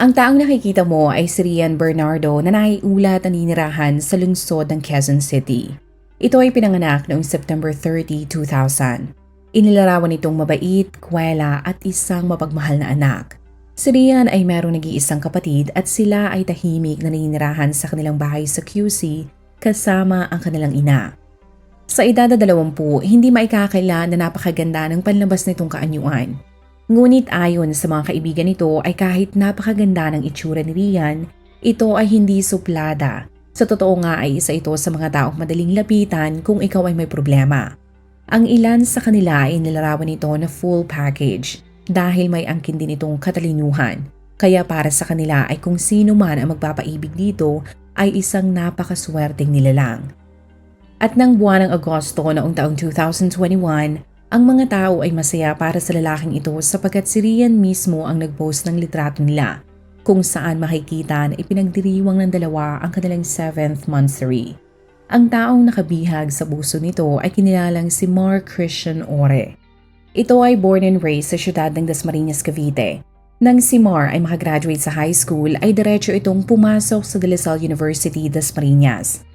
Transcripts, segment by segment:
Ang taong nakikita mo ay si Rian Bernardo na naiulat ang ninirahan sa lungsod ng Quezon City. Ito ay pinanganak noong September 30, 2000. Inilarawan itong mabait, kwela at isang mapagmahal na anak. Si Rian ay merong nag-iisang kapatid at sila ay tahimik na ninirahan sa kanilang bahay sa QC kasama ang kanilang ina. Sa edad na dalawampu, hindi maikakaila na napakaganda ng panlabas nitong kaanyuan. Ngunit ayon sa mga kaibigan nito ay kahit napakaganda ng itsura ni Rian, ito ay hindi suplada. Sa totoo nga ay isa ito sa mga taong madaling lapitan kung ikaw ay may problema. Ang ilan sa kanila ay nilarawan nito na full package dahil may angkin din itong katalinuhan. Kaya para sa kanila ay kung sino man ang magpapaibig dito ay isang napakaswerteng nilalang. At ng buwan ng Agosto noong taong 2021, ang mga tao ay masaya para sa lalaking ito sapagkat si Rian mismo ang nagpost ng litrato nila kung saan makikita na ipinagdiriwang ng dalawa ang kanilang 7th monthsary. Ang taong nakabihag sa puso nito ay kinilalang si Mark Christian Ore. Ito ay born and raised sa syudad ng Dasmariñas, Cavite. Nang si Mar ay makagraduate sa high school ay diretso itong pumasok sa De La Salle University, Dasmariñas.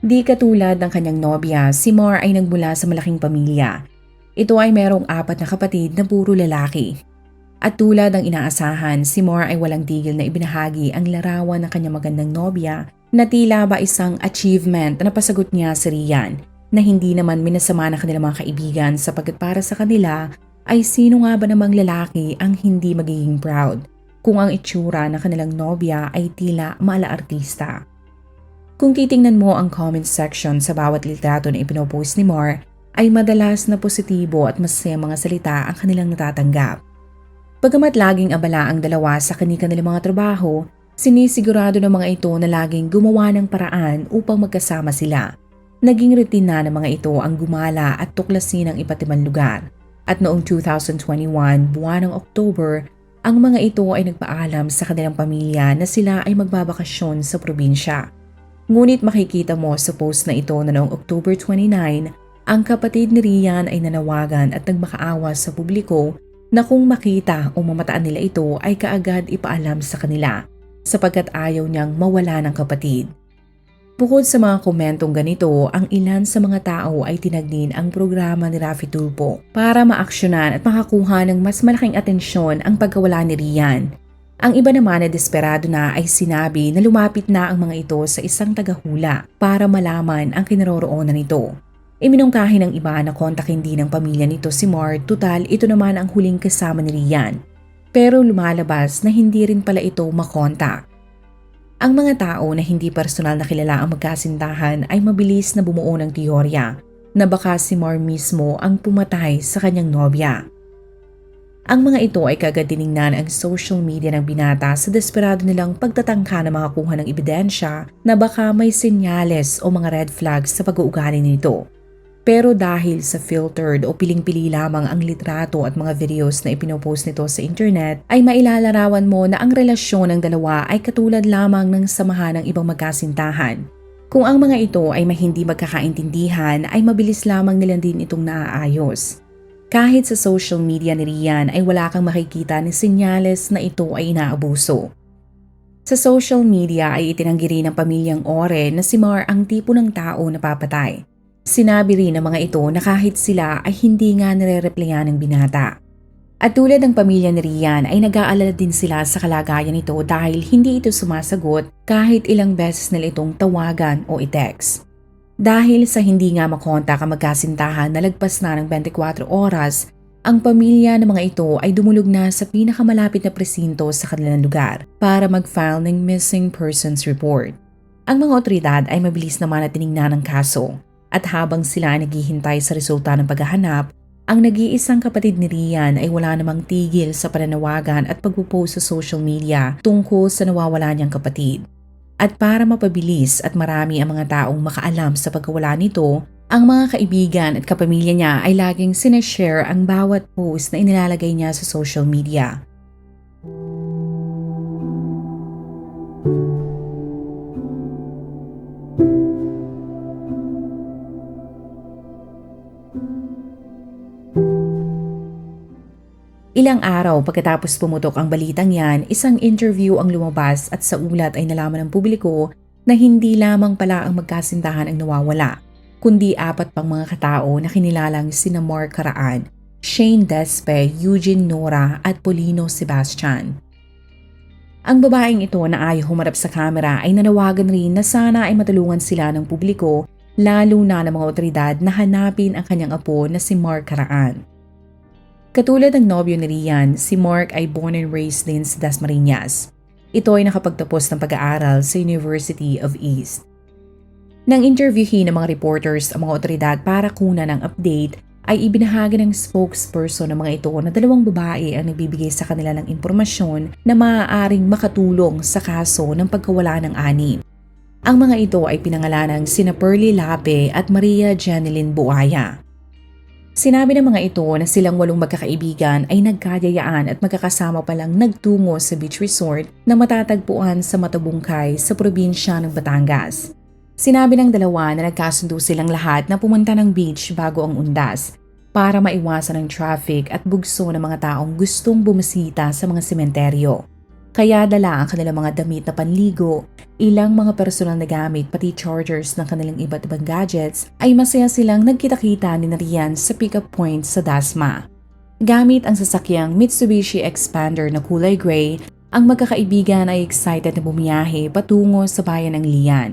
Di katulad ng kanyang nobya, si Mar ay nagmula sa malaking pamilya. Ito ay merong apat na kapatid na puro lalaki. At tulad ng inaasahan, si Mar ay walang tigil na ibinahagi ang larawan ng kanyang magandang nobya na tila ba isang achievement na napasagot niya si Rian na hindi naman minasama ng kanilang mga kaibigan sapagkat para sa kanila ay sino nga ba namang lalaki ang hindi magiging proud kung ang itsura ng kanilang nobya ay tila maala-artista. Kung titingnan mo ang comment section sa bawat litrato na ipinopost ni Mar, ay madalas na positibo at masaya mga salita ang kanilang natatanggap. Bagamat laging abala ang dalawa sa kanilang mga trabaho, sinisigurado ng mga ito na laging gumawa ng paraan upang magkasama sila. Naging rutina ng mga ito ang gumala at tuklasin ang iba't ibang lugar. At noong 2021, buwan ng October, ang mga ito ay nagpaalam sa kanilang pamilya na sila ay magbabakasyon sa probinsya. Ngunit makikita mo sa post na ito na noong October 29, ang kapatid ni Rian ay nanawagan at nagmakaawa sa publiko na kung makita o mamataan nila ito ay kaagad ipaalam sa kanila sapagkat ayaw niyang mawala ng kapatid. Bukod sa mga komentong ganito, ang ilan sa mga tao ay tinagnin ang programa ni Rafi Tulpo para maaksyonan at makakuha ng mas malaking atensyon ang pagkawala ni Rian. Ang iba naman na desperado na ay sinabi na lumapit na ang mga ito sa isang tagahula para malaman ang kinaroroonan nito. Iminungkahi ng iba na kontakin din ng pamilya nito si Mar, tutal ito naman ang huling kasama ni Rian. Pero lumalabas na hindi rin pala ito makontak. Ang mga tao na hindi personal na kilala ang magkasintahan ay mabilis na bumuo ng teorya na baka si Mar mismo ang pumatay sa kanyang nobya. Ang mga ito ay kagad diningnan ang social media ng binata sa desperado nilang pagtatangka na makakuha ng ebidensya na baka may senyales o mga red flags sa pag-uugali nito. Pero dahil sa filtered o piling-pili lamang ang litrato at mga videos na ipinopost nito sa internet, ay mailalarawan mo na ang relasyon ng dalawa ay katulad lamang ng samahan ng ibang magkasintahan. Kung ang mga ito ay may hindi magkakaintindihan, ay mabilis lamang nila din itong naaayos. Kahit sa social media ni Rian ay wala kang makikita ng senyales na ito ay inaabuso. Sa social media ay itinanggi rin ng pamilyang Ore na si Mar ang tipo ng tao na papatay. Sinabi rin ng mga ito na kahit sila ay hindi nga nire-replyan ng binata. At tulad ng pamilya ni Rian ay nag-aalala din sila sa kalagayan nito dahil hindi ito sumasagot kahit ilang beses nila itong tawagan o i-text. Dahil sa hindi nga makontak ang magkasintahan na lagpas na ng 24 oras, ang pamilya ng mga ito ay dumulog na sa pinakamalapit na presinto sa kanilang lugar para mag-file ng missing persons report. Ang mga otoridad ay mabilis naman na tinignan ng kaso at habang sila ay naghihintay sa resulta ng paghahanap, ang nag-iisang kapatid ni Rian ay wala namang tigil sa pananawagan at pagpupost sa social media tungkol sa nawawala niyang kapatid. At para mapabilis at marami ang mga taong makaalam sa pagkawala nito, ang mga kaibigan at kapamilya niya ay laging sinashare ang bawat post na inilalagay niya sa social media. Ilang araw pagkatapos pumutok ang balitang yan, isang interview ang lumabas at sa ulat ay nalaman ng publiko na hindi lamang pala ang magkasintahan ang nawawala, kundi apat pang mga katao na kinilalang sina Mark Caraan, Shane Despe, Eugene Nora at Polino Sebastian. Ang babaeng ito na ayaw humarap sa kamera ay nanawagan rin na sana ay matulungan sila ng publiko lalo na ng mga otoridad na hanapin ang kanyang apo na si Mark Caraan. Katulad ng nobyo ni Rian, si Mark ay born and raised din sa Dasmariñas. Ito ay nakapagtapos ng pag-aaral sa University of East. Nang interviewin ng mga reporters ang mga otoridad para kunan ng update, ay ibinahagi ng spokesperson ng mga ito na dalawang babae ang nagbibigay sa kanila ng impormasyon na maaaring makatulong sa kaso ng pagkawala ng anim. Ang mga ito ay pinangalanang sina Pearly Lape at Maria Janeline Buaya. Sinabi ng mga ito na silang walong magkakaibigan ay nagkayayaan at magkakasama palang nagtungo sa beach resort na matatagpuan sa Matabungkay sa probinsya ng Batangas. Sinabi ng dalawa na nagkasundo silang lahat na pumunta ng beach bago ang undas para maiwasan ang traffic at bugso ng mga taong gustong bumisita sa mga sementeryo. Kaya dala ang kanilang mga damit na panligo, ilang mga personal na gamit pati chargers ng kanilang iba't ibang gadgets ay masaya silang nagkita-kita ni Narian sa pick-up point sa Dasma. Gamit ang sasakyang Mitsubishi Expander na kulay gray, ang magkakaibigan ay excited na bumiyahe patungo sa bayan ng Lian.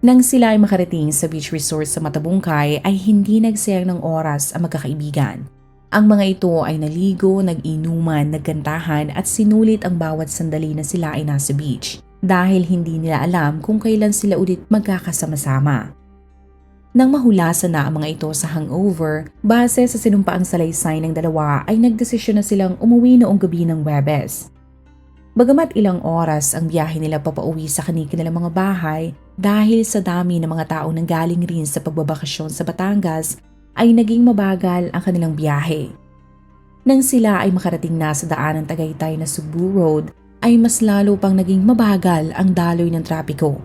Nang sila ay makarating sa beach resort sa Matabungkay ay hindi nagsayang ng oras ang magkakaibigan. Ang mga ito ay naligo, nag-inuman, nagkantahan at sinulit ang bawat sandali na sila ay nasa beach dahil hindi nila alam kung kailan sila ulit magkakasama-sama. Nang mahulasan na ang mga ito sa hangover, base sa sinumpaang salaysay ng dalawa ay nagdesisyon na silang umuwi noong gabi ng Webes. Bagamat ilang oras ang biyahe nila papauwi sa kanilang mga bahay dahil sa dami ng mga tao nang galing rin sa pagbabakasyon sa Batangas ay naging mabagal ang kanilang biyahe. Nang sila ay makarating na sa daan ng Tagaytay na Cebu Road ay mas lalo pang naging mabagal ang daloy ng trapiko.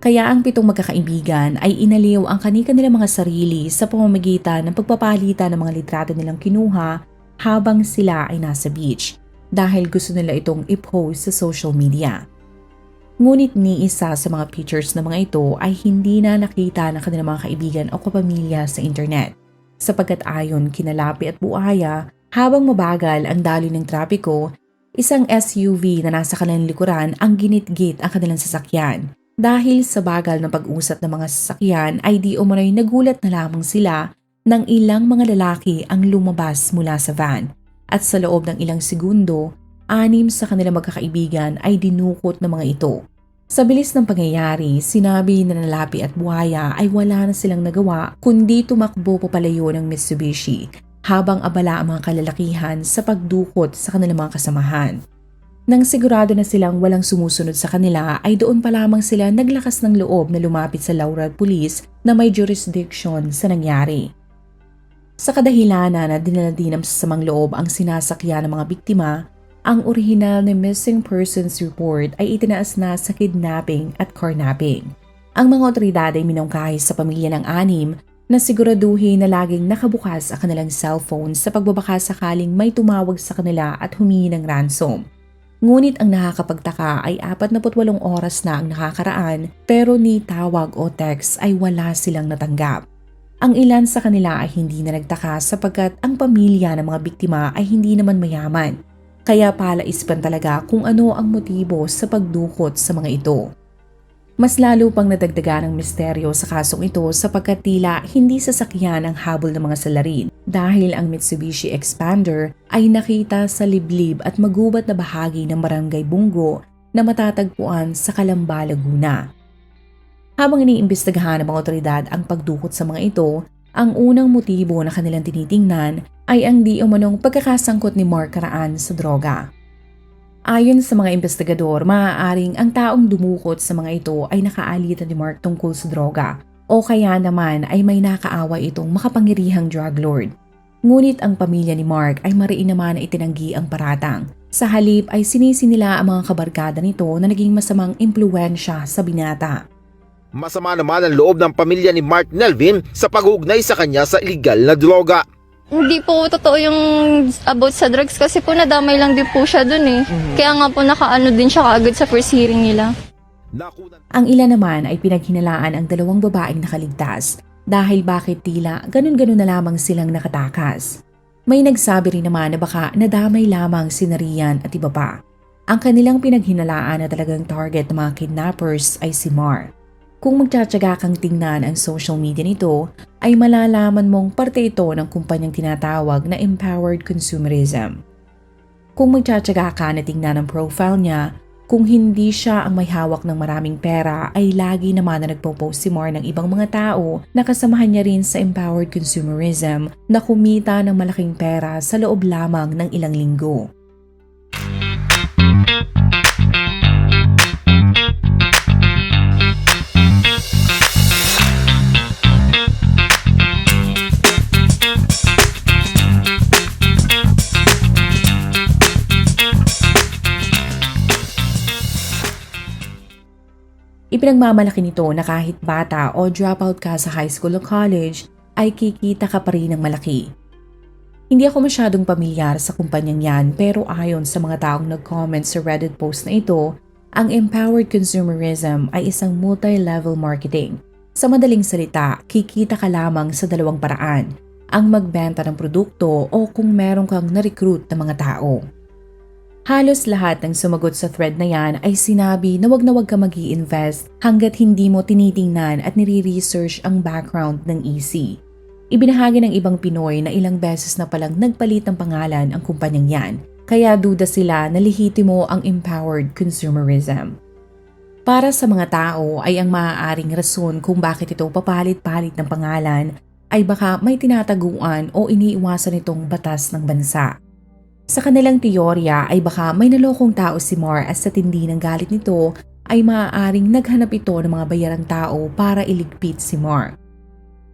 Kaya ang pitong magkakaibigan ay inaliw ang kanika nilang mga sarili sa pamamagitan ng pagpapalitan ng mga litrato nilang kinuha habang sila ay nasa beach dahil gusto nila itong i-post sa social media. Ngunit ni isa sa mga pictures ng mga ito ay hindi na nakita ng kanilang mga kaibigan o kapamilya sa internet. Sapagkat ayon kinalapi at buaya, habang mabagal ang daloy ng trapiko, isang SUV na nasa kanilang likuran ang ginit-git ang kanilang sasakyan. Dahil sa bagal ng pag-usat ng mga sasakyan ay di umano'y nagulat na lamang sila nang ilang mga lalaki ang lumabas mula sa van. At sa loob ng ilang segundo, anim sa kanilang magkakaibigan ay dinukot ng mga ito. Sa bilis ng pangyayari, sinabi na nalapi at buhaya ay wala na silang nagawa kundi tumakbo papalayo ng Mitsubishi habang abala ang mga kalalakihan sa pagdukot sa kanilang mga kasamahan. Nang sigurado na silang walang sumusunod sa kanila ay doon pa lamang sila naglakas ng loob na lumapit sa Laurel Police na may jurisdiction sa nangyari. Sa kadahilanan na dinala din ng sasamang loob ang sinasakyan ng mga biktima, ang orihinal na missing persons report ay itinaas na sa kidnapping at carnapping. Ang mga otoridad ay minungkahi sa pamilya ng anim na siguraduhin na laging nakabukas ang kanilang cellphone sa pagbabaka sakaling may tumawag sa kanila at humingi ng ransom. Ngunit ang nakakapagtaka ay 48 oras na ang nakakaraan pero ni tawag o text ay wala silang natanggap. Ang ilan sa kanila ay hindi na nagtaka sapagkat ang pamilya ng mga biktima ay hindi naman mayaman. Kaya palaispan talaga kung ano ang motibo sa pagdukot sa mga ito. Mas lalo pang nadagdagan ang misteryo sa kasong ito sapagkat tila hindi sasakyan ang habol ng mga salarin dahil ang Mitsubishi Expander ay nakita sa liblib at magubat na bahagi ng Barangay Bungo na matatagpuan sa Calamba, Laguna. Habang iniimbestigahan ng mga otoridad ang pagdukot sa mga ito, ang unang motibo na kanilang tinitingnan ay ang di umanong pagkakasangkot ni Mark Karaan sa droga. Ayon sa mga investigador, maaaring ang taong dumukot sa mga ito ay nakaalitan ni Mark tungkol sa droga o kaya naman ay may nakaawa itong makapangirihang drug lord. Ngunit ang pamilya ni Mark ay mariin naman na itinanggi ang paratang. Sa halip ay sinisi nila ang mga kabarkada nito na naging masamang impluensya sa binata. Masama naman ang loob ng pamilya ni Mark Nelvin sa pag-uugnay sa kanya sa illegal na droga. Hindi po totoo yung about sa drugs kasi po nadamay lang din po siya dun eh. Kaya nga po nakaano din siya kaagad sa first hearing nila. Ang ilan naman ay pinaghinalaan ang dalawang babaeng nakaligtas dahil bakit tila ganun-ganun na lamang silang nakatakas. May nagsabi rin naman na baka nadamay lamang si Narian at iba pa. Ang kanilang pinaghinalaan na talagang target ng mga kidnappers ay si Mar. Kung magtsatsaga kang tingnan ang social media nito, ay malalaman mong parte ito ng kumpanyang tinatawag na empowered consumerism. Kung magtsatsaga ka na tingnan ang profile niya, kung hindi siya ang may hawak ng maraming pera ay lagi naman na nagpo-post si Mar ng ibang mga tao na kasamahan niya rin sa empowered consumerism na kumita ng malaking pera sa loob lamang ng ilang linggo. Ipinagmamalaki nito na kahit bata o dropout ka sa high school o college, ay kikita ka pa rin ng malaki. Hindi ako masyadong pamilyar sa kumpanyang yan pero ayon sa mga taong nag-comment sa Reddit post na ito, ang empowered consumerism ay isang multi-level marketing. Sa madaling salita, kikita ka lamang sa dalawang paraan, ang magbenta ng produkto o kung meron kang na-recruit na mga tao. Halos lahat ng sumagot sa thread na yan ay sinabi na wag na wag ka mag invest hanggat hindi mo tinitingnan at nire-research ang background ng EC. Ibinahagi ng ibang Pinoy na ilang beses na palang nagpalit ng pangalan ang kumpanyang yan, kaya duda sila na lihitimo ang empowered consumerism. Para sa mga tao ay ang maaaring rason kung bakit ito papalit-palit ng pangalan ay baka may tinataguan o iniiwasan itong batas ng bansa. Sa kanilang teorya ay baka may nalokong tao si Mar at sa tindi ng galit nito ay maaaring naghanap ito ng mga bayarang tao para iligpit si Mar.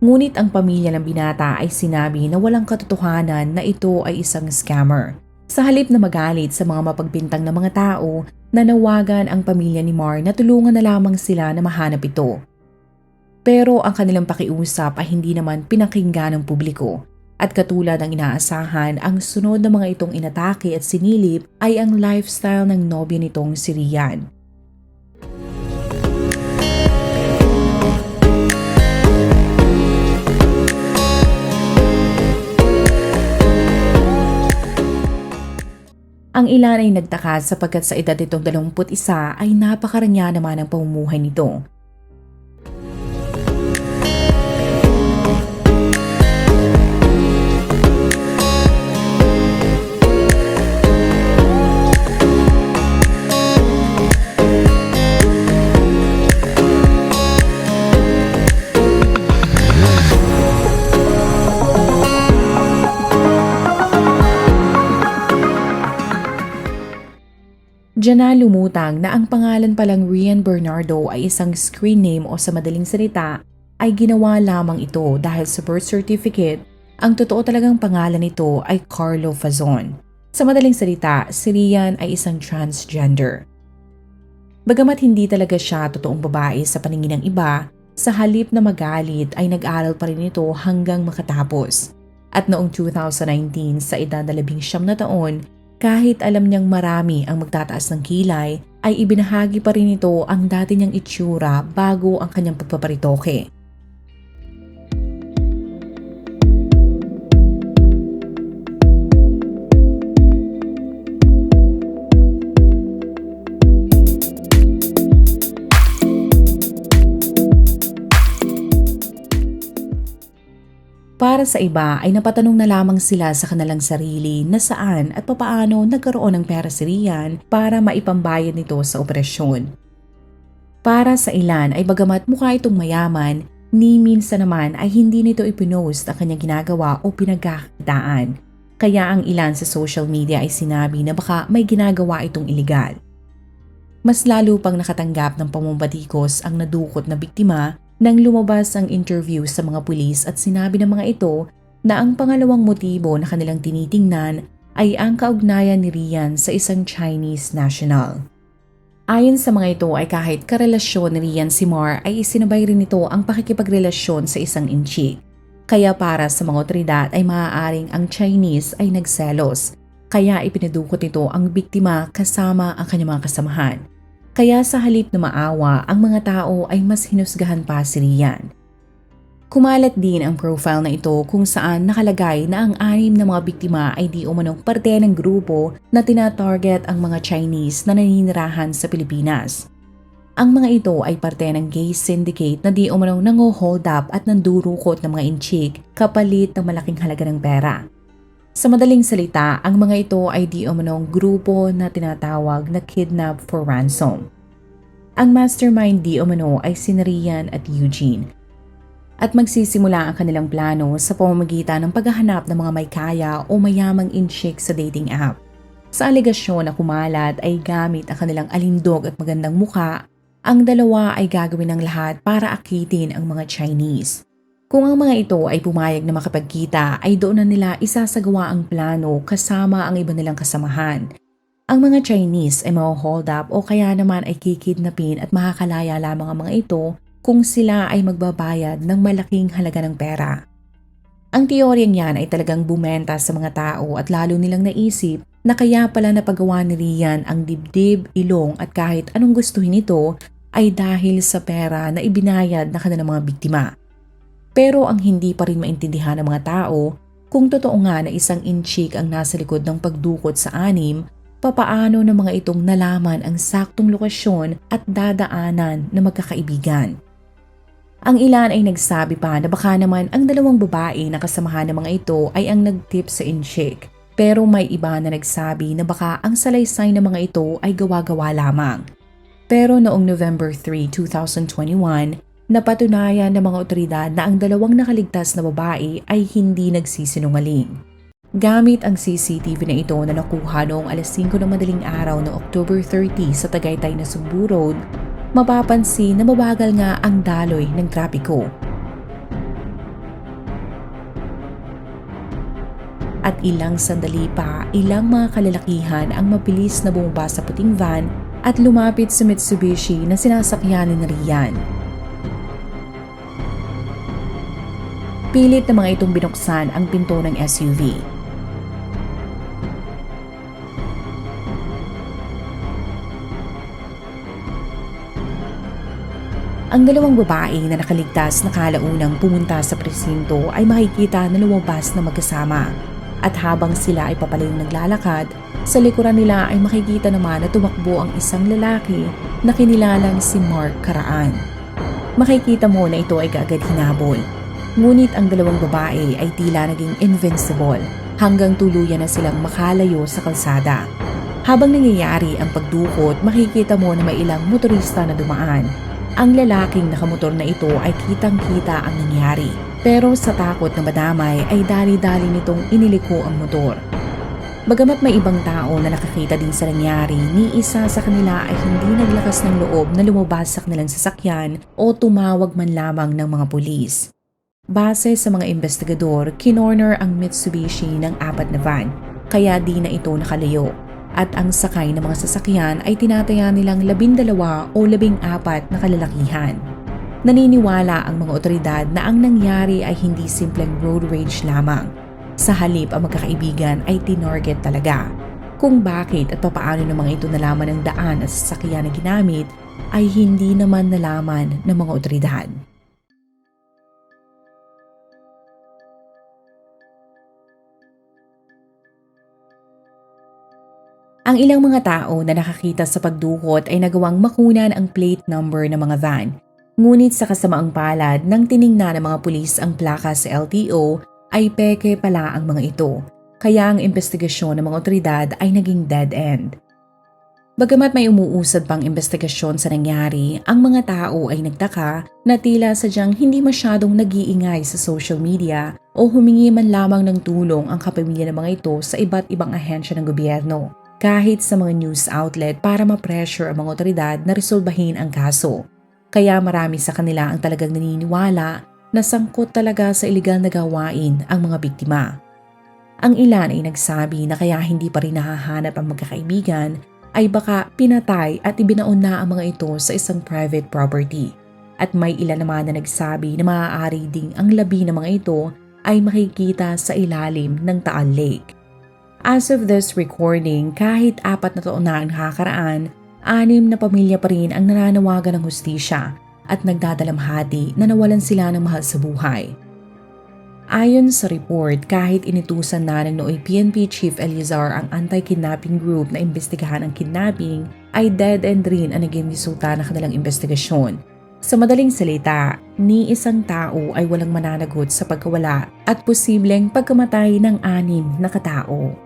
Ngunit ang pamilya ng binata ay sinabi na walang katotohanan na ito ay isang scammer. Sa halip na magalit sa mga mapagbintang na mga tao, nanawagan ang pamilya ni Mar na tulungan na lamang sila na mahanap ito. Pero ang kanilang pakiusap ay hindi naman pinakinggan ng publiko. At katulad ng inaasahan, ang sunod na mga itong inatake at sinilip ay ang lifestyle ng nobya nitong si Rian. Ang ilan ay nagtaka sapagkat sa edad nitong 21 ay napakaranya naman ang pamumuhay nito. Diyan na lumutang na ang pangalan palang Rian Bernardo ay isang screen name o sa madaling salita ay ginawa lamang ito dahil sa birth certificate, ang totoo talagang pangalan nito ay Carlo Fazon. Sa madaling salita, si Rian ay isang transgender. Bagamat hindi talaga siya totoong babae sa paningin ng iba, sa halip na magalit ay nag-aral pa rin ito hanggang makatapos. At noong 2019 sa edad na labing siyam na taon, kahit alam niyang marami ang magtataas ng kilay, ay ibinahagi pa rin ito ang dati niyang itsura bago ang kanyang pagpaparitoke. Para sa iba ay napatanong na lamang sila sa kanilang sarili na saan at papaano nagkaroon ng pera si Rian para maipambayad nito sa operasyon. Para sa ilan ay bagamat mukha itong mayaman, ni minsan naman ay hindi nito ipinost ang kanyang ginagawa o pinagkakitaan. Kaya ang ilan sa social media ay sinabi na baka may ginagawa itong iligal. Mas lalo pang nakatanggap ng pamumbatikos ang nadukot na biktima nang lumabas ang interview sa mga pulis at sinabi ng mga ito na ang pangalawang motibo na kanilang tinitingnan ay ang kaugnayan ni Rian sa isang Chinese national. Ayon sa mga ito ay kahit karelasyon ni Rian Simar ay isinabay rin ito ang pakikipagrelasyon sa isang inchik. Kaya para sa mga otoridad ay maaaring ang Chinese ay nagselos. Kaya ipinadukot ito ang biktima kasama ang kanyang mga kasamahan. Kaya sa halip na maawa, ang mga tao ay mas hinusgahan pa si Rian. Kumalat din ang profile na ito kung saan nakalagay na ang anim na mga biktima ay di umanong parte ng grupo na tinatarget ang mga Chinese na naninirahan sa Pilipinas. Ang mga ito ay parte ng gay syndicate na di umanong nango-hold at nandurukot ng mga inchik kapalit ng malaking halaga ng pera. Sa madaling salita, ang mga ito ay di umanong grupo na tinatawag na kidnap for ransom. Ang mastermind di umano ay si Rian at Eugene. At magsisimula ang kanilang plano sa pamamagitan ng paghahanap ng mga may kaya o mayamang inchik sa dating app. Sa alegasyon na kumalat ay gamit ang kanilang alindog at magandang muka, ang dalawa ay gagawin ng lahat para akitin ang mga Chinese. Kung ang mga ito ay pumayag na makapagkita ay doon na nila isasagawa ang plano kasama ang iba nilang kasamahan. Ang mga Chinese ay hold up o kaya naman ay kikidnapin at makakalaya lamang ang mga ito kung sila ay magbabayad ng malaking halaga ng pera. Ang teoryang yan ay talagang bumenta sa mga tao at lalo nilang naisip na kaya pala napagawa ni Rian ang dibdib, ilong at kahit anong gustuhin ito ay dahil sa pera na ibinayad na kanilang mga biktima. Pero ang hindi pa rin maintindihan ng mga tao, kung totoo nga na isang inchik ang nasa likod ng pagdukot sa anim, papaano ng mga itong nalaman ang saktong lokasyon at dadaanan na magkakaibigan. Ang ilan ay nagsabi pa na baka naman ang dalawang babae na kasamahan ng mga ito ay ang nagtip sa inchik. Pero may iba na nagsabi na baka ang salaysay ng mga ito ay gawa-gawa lamang. Pero noong November 3, 2021, Napatunayan ng mga otoridad na ang dalawang nakaligtas na babae ay hindi nagsisinungaling. Gamit ang CCTV na ito na nakuha noong alas 5 ng madaling araw ng October 30 sa Tagaytay na Cebu Road, mapapansin na mabagal nga ang daloy ng trapiko. At ilang sandali pa, ilang mga kalalakihan ang mabilis na bumaba sa puting van at lumapit sa Mitsubishi na sinasakyan ni Rian. Pilit na mga itong binuksan ang pinto ng SUV. Ang dalawang babae na nakaligtas na kalaunang pumunta sa presinto ay makikita na lumabas na magkasama. At habang sila ay papalayong naglalakad, sa likuran nila ay makikita naman na tumakbo ang isang lalaki na kinilalang si Mark Karaan. Makikita mo na ito ay kaagad hinabol Ngunit ang dalawang babae ay tila naging invincible hanggang tuluyan na silang makalayo sa kalsada. Habang nangyayari ang pagdukot, makikita mo na may ilang motorista na dumaan. Ang lalaking nakamotor na ito ay kitang-kita ang nangyari. Pero sa takot na madamay ay dali-dali nitong iniliko ang motor. Bagamat may ibang tao na nakakita din sa nangyari, ni isa sa kanila ay hindi naglakas ng loob na lumabas sa kanilang sasakyan o tumawag man lamang ng mga pulis. Base sa mga investigador, kinorner ang Mitsubishi ng apat na van, kaya di na ito nakalayo. At ang sakay ng mga sasakyan ay tinataya nilang labindalawa o labing apat na kalalakihan. Naniniwala ang mga otoridad na ang nangyari ay hindi simpleng road rage lamang. Sa halip ang magkakaibigan ay tinarget talaga. Kung bakit at papaano ng mga ito nalaman ng daan at sasakyan na ginamit ay hindi naman nalaman ng mga otoridad. Ang ilang mga tao na nakakita sa pagdukot ay nagawang makunan ang plate number ng mga van. Ngunit sa kasamaang palad nang tiningnan ng mga pulis ang plaka sa LTO ay peke pala ang mga ito. Kaya ang investigasyon ng mga otoridad ay naging dead end. Bagamat may umuusad pang investigasyon sa nangyari, ang mga tao ay nagtaka na tila sadyang hindi masyadong nag-iingay sa social media o humingi man lamang ng tulong ang kapamilya ng mga ito sa iba't ibang ahensya ng gobyerno, kahit sa mga news outlet para ma-pressure ang mga otoridad na resolbahin ang kaso. Kaya marami sa kanila ang talagang naniniwala na sangkot talaga sa ilegal na gawain ang mga biktima. Ang ilan ay nagsabi na kaya hindi pa rin nahahanap ang magkakaibigan ay baka pinatay at ibinaon na ang mga ito sa isang private property. At may ilan naman na nagsabi na maaari ding ang labi ng mga ito ay makikita sa ilalim ng Taal Lake. As of this recording, kahit apat na taon na ang nakakaraan, anim na pamilya pa rin ang nananawagan ng hustisya at nagdadalamhati na nawalan sila ng mahal sa buhay. Ayon sa report, kahit inutusan na ng nooy PNP Chief Elizar ang anti-kidnapping group na imbestigahan ang kidnapping, ay dead end rin ang naging resulta ng kanilang investigasyon. Sa madaling salita, ni isang tao ay walang mananagot sa pagkawala at posibleng pagkamatay ng anim na katao.